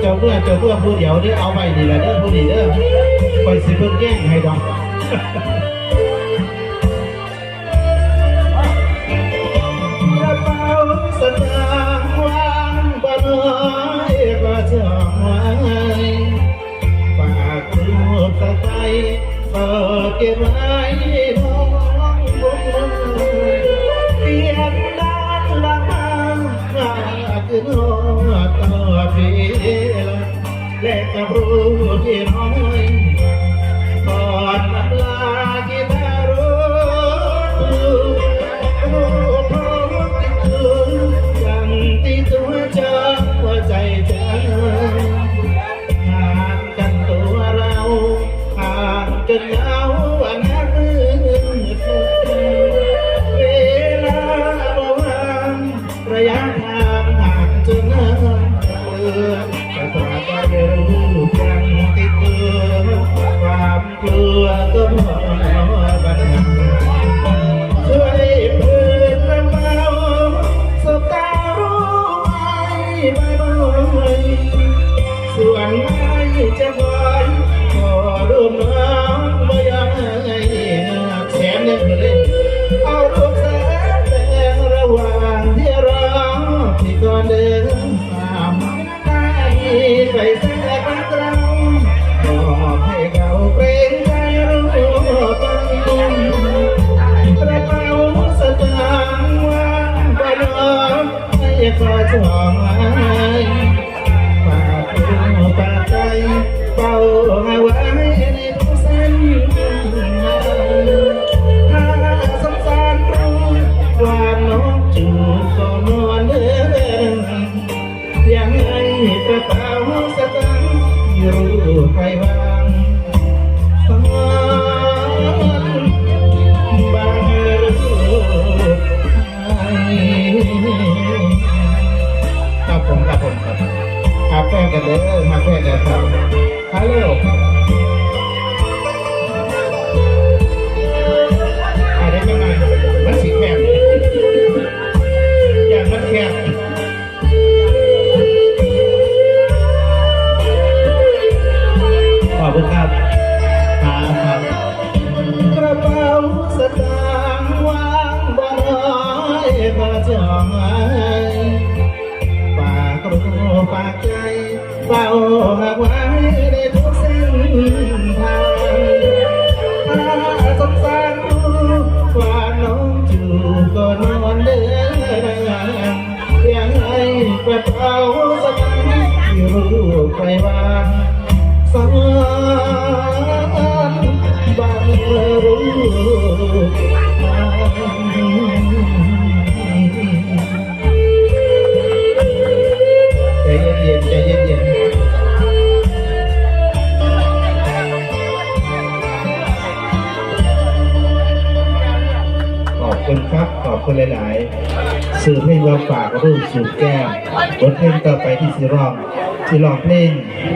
เจ้าเมื่อเจ้าเมื่อผู้เดียวเนี่เอาไปนี่ละเด้อผู้นี้เด้อไปสิเพิ่งแย่งให้ดอกกระเป๋าสตางค์วางบนน้อยก็จองไว้ฝากรูปสะใภ้เปิดเก็บไว้ องตลอดเวลาและกับรู้ที่น้อย ส่วนไม่จะคอยขอรูปน้องไม่ยากให้แสนหนึ่งเลยเอารูปแสนแดงระหว่างที่รอที่ก่อนเดินตามได้ไปแสกรักเราบอกให้เขาเกรงใจรู้ตั้งกระเป๋าสตางค์วางบนน้องให้ขอจองไว้ ตากใจเฝ้าเอาไว้ในทุกเส้นถ้าสงสารรู้ว่าน้องจูบก็นอนเดินยังไงกระเป๋าสตางค์อยู่ใครวางสอนบางรู้ครับผมครับผมครับ ครับแฟนกันเลยมาแฟนกันครับฮัลโหลอะไรกันหน่อยมันสีแคบอย่างมันแคบขอบคุณครับครับครับกระเป๋าสตางค์วางบ่น้อยก็จองไว้ เฝ้าหากไว้ในทุกเส้นทางถ้าสงสารรู้ว่าน้องจูก็นอนเดินยังไงกระเป๋าสบางค์ที่รู้ใครวางสาร คุณครับขอบคุณหลายๆสื่อเพลงเราฝากรูปสูบแก้มบทเพลงต่อไปที่สิร้องที่ร้องเพลง